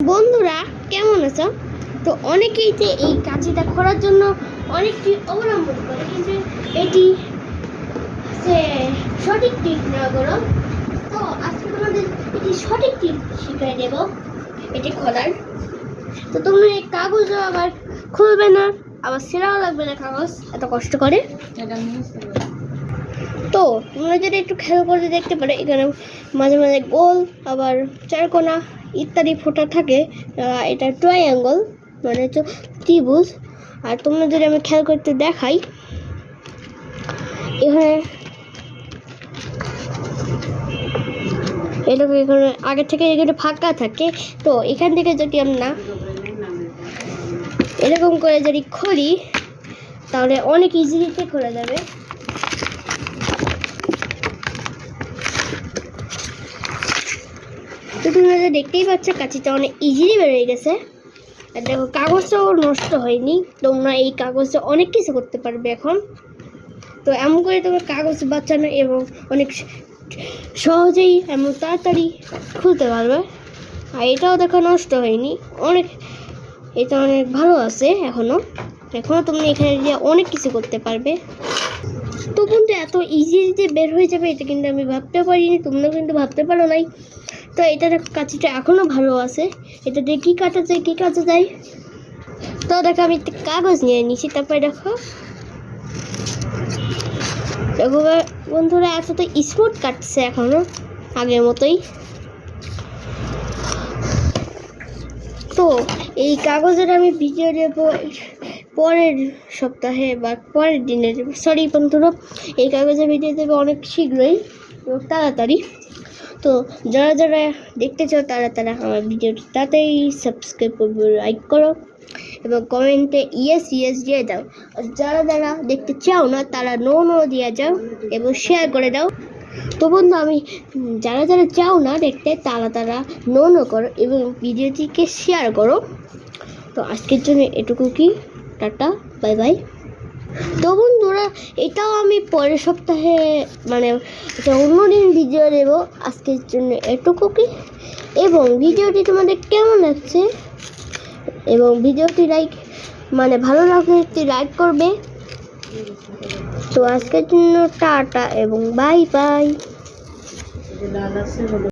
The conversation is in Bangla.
বন্ধুরা, কেমন আছো? তো অনেকেই যে এই কাঁচিটা খোলার জন্য অনেকটি অবলম্বন করে, কিন্তু এটি সে সঠিক টিপ না করো তো আজকে তোমাদের এটি সঠিক টিপ শিখিয়ে দেব, এটি খোলার তো তোমরা এই কাগজ আবার খুলবে না, আবার সেরাও লাগবে না কাগজ, এত কষ্ট করে? তো, তোমরা যদি একটু খেয়াল করে দেখতে পারো, এখানে মাঝে মাঝে গোল, আবার চারকোনা ইত্যাদি ফোঁটা থাকে এটা ট্রায়াঙ্গল মানে হচ্ছে ত্রিভুজ। আর তোমরা যদি আমি খেয়াল করতে দেখাই, এখানে এরকম এখানে আগে থেকে এখানে ফাঁকা থাকে। তো, এখান থেকে যদি আমরা এরকম করে যদি খুলি তাহলে অনেক ইজিলিতে খোলা যাবে। তো তোমরা দেখতেই পাচ্ছ, কাঁচিটা অনেক ইজিলি বেরিয়ে গেছে। আর দেখো, কাগজটাও নষ্ট হয়নি। তোমরা এই কাগজে অনেক কিছু করতে পারবে এখন। তো এমন করে তোমার কাগজ বাঁচানো এবং অনেক সহজেই এমন তাড়াতাড়ি খুলতে পারবে। আর এটাও দেখো, নষ্ট হয়নি। অনেক, এটা অনেক ভালো আছে এখনও এখনও তুমি এখানে গিয়ে অনেক কিছু করতে পারবে। তো কিন্তু এত ইজি যে বের হয়ে যাবে, এটা কিন্তু আমি ভাবতে পারিনি তোমরা কিন্তু ভাবতে পারো নাই। তো এটার কাছিটা এখনও ভালো আছে। এটা দিয়ে কী কাটা যায়, কী কাটা যায়? তো দেখো, আমি কাগজ নিয়ে নিয়েছি তারপরে দেখো। দেখো বন্ধুরা, এত তো স্মুথ কাটছে এখনও, আগের মতোই। তো এই কাগজের আমি ভিডিও দেব পরের সপ্তাহে বা পরের দিনে সরি বন্ধুরা, এই কাগজের ভিডিও দেবো অনেক শীঘ্রই তাড়াতাড়ি। তো যারা যারা দেখতে চাও, তারা তারা আমার ভিডিওটি তাড়াতাড়ি সাবস্ক্রাইব করবে লাইক করো এবং কমেন্টে ইয়েস ইয়েস দিয়ে দাও। আর যারা যারা দেখতে চাও না, তারা নো নো দিয়ে যাও এবং শেয়ার করে দাও। তো বন্ধু, আমি যারা যারা চাও না দেখতে, তারা তারা নো নো করো এবং ভিডিওটিকে শেয়ার করো। তো আজকের জন্য এটুকু কি? Tata, bye bye. তো বন্ধুরা, এটাও আমি পরের সপ্তাহে মানে একটা অন্যদিন ভিডিও দেবো। আজকের জন্য এটুকু কি? এবং ভিডিওটি তোমাদের কেমন লাগছে? এবং ভিডিওটি লাইক মানে ভালো লাগলে একটি লাইক করবে। তো আজকের জন্য টাটা এবং বাই বাই।